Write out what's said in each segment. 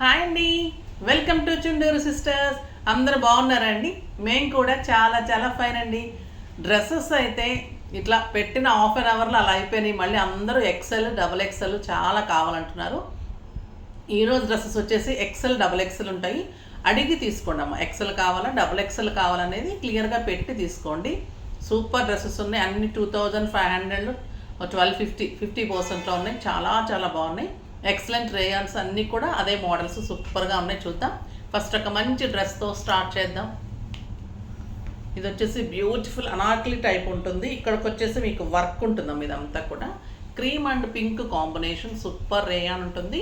Hi అండి. Welcome to Chunduru sisters. అందరు బాగున్నారా అండి మేము కూడా చాలా చాలా ఫైన్ అండి. డ్రెస్సెస్ అయితే ఇట్లా పెట్టిన హాఫ్ అన్ అవర్లో అలా అయిపోయినాయి. మళ్ళీ అందరూ ఎక్సెల్ డబుల్ ఎక్సెల్ చాలా కావాలంటున్నారు. ఈరోజు డ్రెస్సెస్ వచ్చేసి ఎక్సెల్ డబల్ ఎక్సెల్ ఉంటాయి. అడిగి తీసుకోండి అమ్మ ఎక్సెల్ కావాలా డబల్ ఎక్సెల్ కావాలనేది క్లియర్గా పెట్టి తీసుకోండి. సూపర్ డ్రెస్సెస్ ఉన్నాయి. అన్ని two thousand five hundred twelve fifty fifty పర్సెంట్లో ఉన్నాయి. చాలా చాలా బాగున్నాయి. ఎక్సలెంట్ రేయాన్స్ అన్నీ కూడా అదే మోడల్స్ సూపర్గా ఉన్నాయి చూద్దాం. ఫస్ట్ ఒక మంచి డ్రెస్తో స్టార్ట్ చేద్దాం. ఇది వచ్చేసి బ్యూటిఫుల్ అనార్కలి టైప్ ఉంటుంది. ఇక్కడికి వచ్చేసి మీకు వర్క్ ఉంటుంది ఇదంతా కూడా. Cream and pink combination super rayon ఉంటుంది.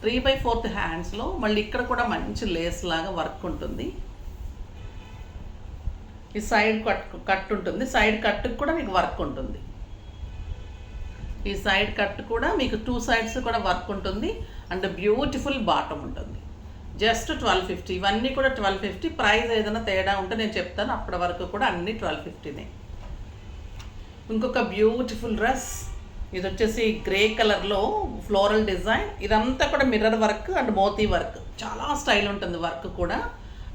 త్రీ బై ఫోర్త్ హ్యాండ్స్లో మళ్ళీ ఇక్కడ కూడా మంచి లేస్ లాగా వర్క్ ఉంటుంది. ఈ సైడ్ కట్ కట్ ఉంటుంది. సైడ్ కట్కి కూడా మీకు వర్క్ ఉంటుంది. ఈ సైడ్ కట్ కూడా మీకు టూ సైడ్స్ కూడా వర్క్ ఉంటుంది అండ్ బ్యూటిఫుల్ బాటమ్ ఉంటుంది. జస్ట్ ట్వెల్వ్ ఫిఫ్టీ ఇవన్నీ కూడా ట్వెల్వ్ ఫిఫ్టీ. ప్రైస్ ఏదైనా తేడా ఉంటే నేను చెప్తాను. అప్పటి వరకు కూడా అన్ని ట్వెల్వ్ ఫిఫ్టీనే. ఇంకొక బ్యూటిఫుల్ డ్రెస్. ఇది వచ్చేసి గ్రే కలర్లో ఫ్లోరల్ డిజైన్. ఇదంతా కూడా mirror work and Moti work. చాలా స్టైల్ ఉంటుంది వర్క్ కూడా.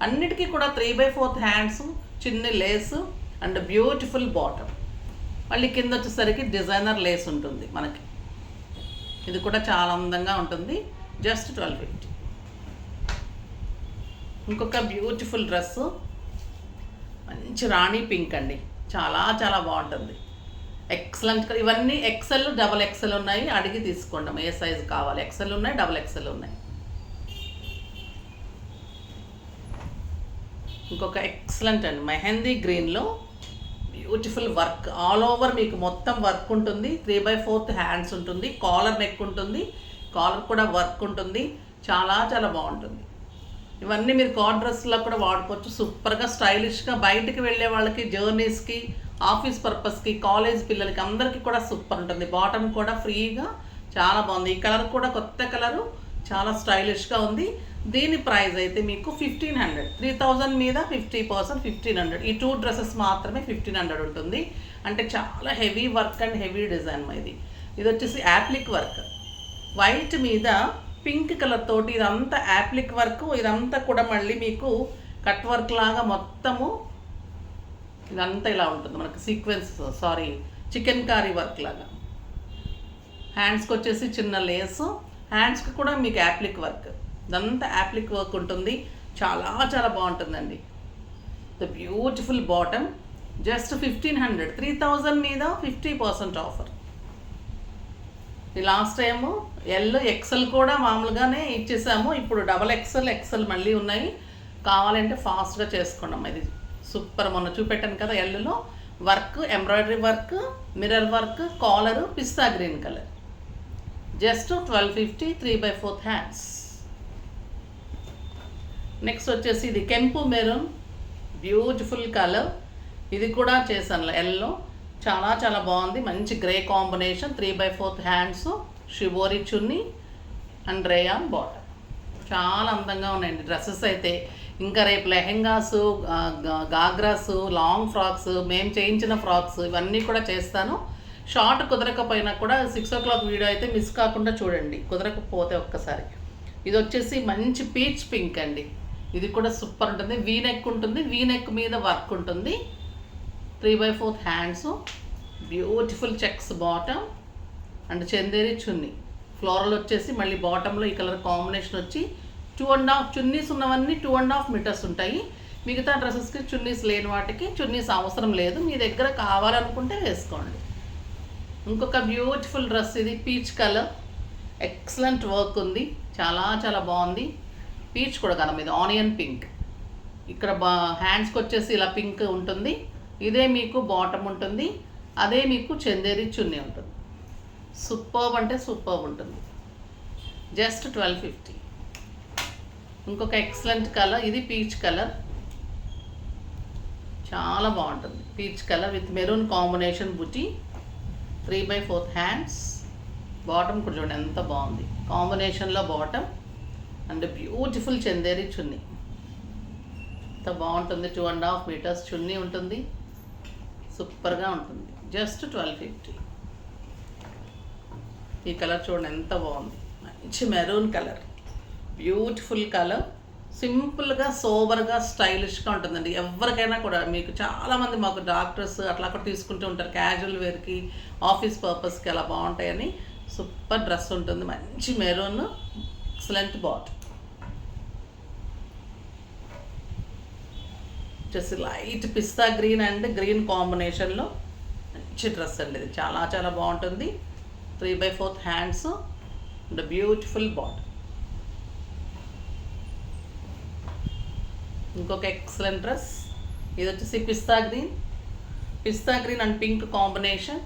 అన్నిటికీ కూడా త్రీ బై ఫోర్త్ హ్యాండ్స్ చిన్న లేస్ అండ్ బ్యూటిఫుల్ బాటమ్. మళ్ళీ కింద వచ్చేసరికి డిజైనర్ లేస్ ఉంటుంది మనకి. ఇది కూడా చాలా అందంగా ఉంటుంది. Just twelve fifty. ఇంకొక బ్యూటిఫుల్ డ్రెస్. మంచి రాణి పింక్ అండి. చాలా చాలా బాగుంటుంది. ఎక్సలెంట్ ఇవన్నీ ఎక్సెల్ డబల్ ఎక్సెల్ ఉన్నాయి. అడిగి తీసుకోండి ఏ సైజు కావాలి. ఎక్సెల్ ఉన్నాయి డబల్ ఎక్సెల్ ఉన్నాయి. ఇంకొక ఎక్సలెంట్ అండి. మెహందీ గ్రీన్లో బ్యూటిఫుల్ వర్క్. ఆల్ ఓవర్ మీకు మొత్తం వర్క్ ఉంటుంది. త్రీ బై ఫోర్త్ హ్యాండ్స్ ఉంటుంది. కాలర్ నెక్ ఉంటుంది. కాలర్ కూడా వర్క్ ఉంటుంది. చాలా చాలా బాగుంటుంది. ఇవన్నీ మీరు కాట్ డ్రెస్లో కూడా వాడుకోవచ్చు. సూపర్గా స్టైలిష్గా బయటికి వెళ్ళే వాళ్ళకి జర్నీస్కి ఆఫీస్ పర్పస్కి కాలేజ్ పిల్లలకి అందరికీ కూడా సూపర్ ఉంటుంది. బాటమ్ కూడా ఫ్రీగా చాలా బాగుంది. ఈ కలర్ కూడా కొత్త కలరు చాలా స్టైలిష్గా ఉంది. దీని ప్రైస్ అయితే మీకు ఫిఫ్టీన్ హండ్రెడ్ త్రీ థౌజండ్ మీద ఫిఫ్టీ పర్సెంట్ ఫిఫ్టీన్ హండ్రెడ్ ఈ టూ డ్రెస్సెస్ మాత్రమే ఫిఫ్టీన్ హండ్రెడ్ ఉంటుంది. అంటే చాలా heavy work and heavy design ఇది. ఇది వచ్చేసి యాప్లిక్ వర్క్ వైట్ మీద పింక్ కలర్ తోటి ఇదంతా యాప్లిక్ వర్క్ ఇదంతా కూడా మళ్ళీ మీకు కట్ వర్క్ లాగా మొత్తము ఇదంతా ఇలా ఉంటుంది మనకు sequence sorry chikankari work లాగా. హ్యాండ్స్కి వచ్చేసి చిన్న లేసు హ్యాండ్స్కి కూడా మీకు యాప్లిక్ వర్క్ ఇదంతా యాప్లిక్ వర్క్ ఉంటుంది. చాలా చాలా బాగుంటుందండి. The beautiful bottom just fifteen hundred three thousand మీద ఫిఫ్టీ పర్సెంట్ ఆఫర్ ఈ లాస్ట్ టైము ఎల్ ఎక్సెల్ కూడా మామూలుగానే ఇచ్చేసాము. ఇప్పుడు డబల్ ఎక్సెల్ ఎక్సెల్ మళ్ళీ ఉన్నాయి. కావాలంటే ఫాస్ట్గా చేసుకున్నాం ఇది సూపర్ మొన్న చూపెట్టాను కదా ఎల్లులో work embroidery work mirror work collar pista green colour just twelve fifty three by fourth hands next వచ్చేసి ఇది కెంపు మెరూన్ బ్యూటిఫుల్ కలర్ ఇది కూడా చేశాను ఎల్లో చాలా చాలా బాగుంది. మంచి grey combination three by fourth hands shibori chunni and rayon bottom చాలా అందంగా ఉన్నాయండి డ్రెస్సెస్ అయితే. ఇంకా రేపు లెహెంగాస్ గాగ్రాస్ లాంగ్ ఫ్రాక్స్ మేము చేయించిన ఫ్రాక్స్ ఇవన్నీ కూడా చేస్తాను. షార్ట్ కుదరకపోయినా కూడా సిక్స్ ఓ క్లాక్ వీడియో అయితే మిస్ కాకుండా చూడండి. కుదరకపోతే ఒక్కసారి. ఇది వచ్చేసి మంచి పీచ్ పింక్ అండి. ఇది కూడా సూపర్ ఉంటుంది. వీ నెక్ ఉంటుంది. వీ నెక్ మీద వర్క్ ఉంటుంది. Three by fourth hands beautiful checks bottom and Chanderi chunni floral వచ్చేసి మళ్ళీ బాటంలో ఈ కలర్ కాంబినేషన్ వచ్చి టూ అండ్ హాఫ్ చున్నీస్ ఉన్నవన్నీ టూ అండ్ హాఫ్ మీటర్స్ ఉంటాయి. మిగతా డ్రెస్సెస్కి చున్నీస్ లేని వాటికి చున్నీస్ అవసరం లేదు. మీ దగ్గర కావాలనుకుంటే వేసుకోండి. ఇంకొక బ్యూటిఫుల్ డ్రెస్ ఇది పీచ్ కలర్ ఎక్సలెంట్ వర్క్ ఉంది. చాలా చాలా బాగుంది. పీచ్ కూడా కదా మీద ఆనియన్ పింక్. ఇక్కడ బా హ్యాండ్స్కి వచ్చేసి ఇలా పింక్ ఉంటుంది. ఇదే మీకు బాటమ్ ఉంటుంది. అదే మీకు చందేరి చున్నీ ఉంటుంది. సూపర్బ్ అంటే సూపర్బ్ ఉంటుంది. జస్ట్ ట్వెల్వ్ ఫిఫ్టీ ఇంకొక ఎక్సలెంట్ కలర్ ఇది పీచ్ కలర్ చాలా బాగుంటుంది. Peach colour with maroon combination buti three by fourth hands bottom కూడా చూడండి ఎంత బాగుంది. కాంబినేషన్లో bottom and beautiful Chanderi chunni. ఎంత బాగుంటుంది two and half meters chunni ఉంటుంది. సూపర్గా ఉంటుంది. జస్ట్ ట్వెల్వ్ ఫిఫ్టీ ఈ కలర్ చూడండి ఎంత బాగుంది. మంచి మెరూన్ కలర్. Beautiful colour. సింపుల్గా సోబర్గా స్టైలిష్గా ఉంటుందండి. ఎవరికైనా కూడా మీకు చాలామంది మాకు డాక్టర్స్ అట్లా కూడా తీసుకుంటూ ఉంటారు. క్యాజువల్ వేర్కి ఆఫీస్ పర్పస్కి అలా బాగుంటాయని. సూపర్ డ్రెస్ ఉంటుంది. మంచి మెరూన్. ఎక్సలెంట్ బాట్ వచ్చేసి light pista green and green కాంబినేషన్లో మంచి డ్రెస్ అండి ఇది. చాలా చాలా బాగుంటుంది. Three by fourth hands and beautiful bottom ఇంకొక ఎక్సలెంట్ డ్రెస్ ఇది వచ్చేసి పిస్తా green pista green and pink combination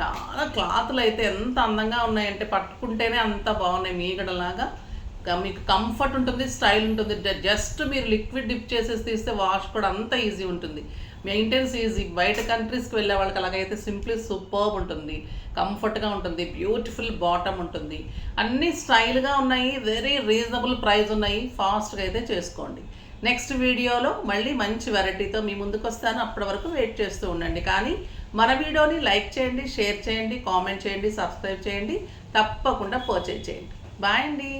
చాలా క్లాత్లు అయితే ఎంత అందంగా ఉన్నాయంటే పట్టుకుంటేనే అంత బాగున్నాయి మీగడలాగా. మీకు కంఫర్ట్ ఉంటుంది స్టైల్ ఉంటుంది. జస్ట్ మీరు లిక్విడ్ డిప్ చేసేసి తీస్తే వాష్ కూడా అంత ఈజీ ఉంటుంది. మెయింటెన్స్ ఈజీ బయట కంట్రీస్కి వెళ్ళే వాళ్ళకి అలాగైతే సింప్లీ సూపర్బ్ ఉంటుంది. కంఫర్ట్గా ఉంటుంది. బ్యూటిఫుల్ బాటమ్ ఉంటుంది. అన్నీ స్టైల్గా ఉన్నాయి. వెరీ రీజనబుల్ ప్రైస్ ఉన్నాయి. ఫాస్ట్గా అయితే చేసుకోండి. నెక్స్ట్ వీడియోలో మళ్ళీ మంచి వెరైటీతో మీ ముందుకు వస్తాను. అప్పటి వరకు వెయిట్ చేస్తూ ఉండండి. కానీ మన వీడియోని లైక్ చేయండి షేర్ చేయండి కామెంట్ చేయండి సబ్స్క్రైబ్ చేయండి తప్పకుండా పర్చేజ్ చేయండి. బాయ్ అండి.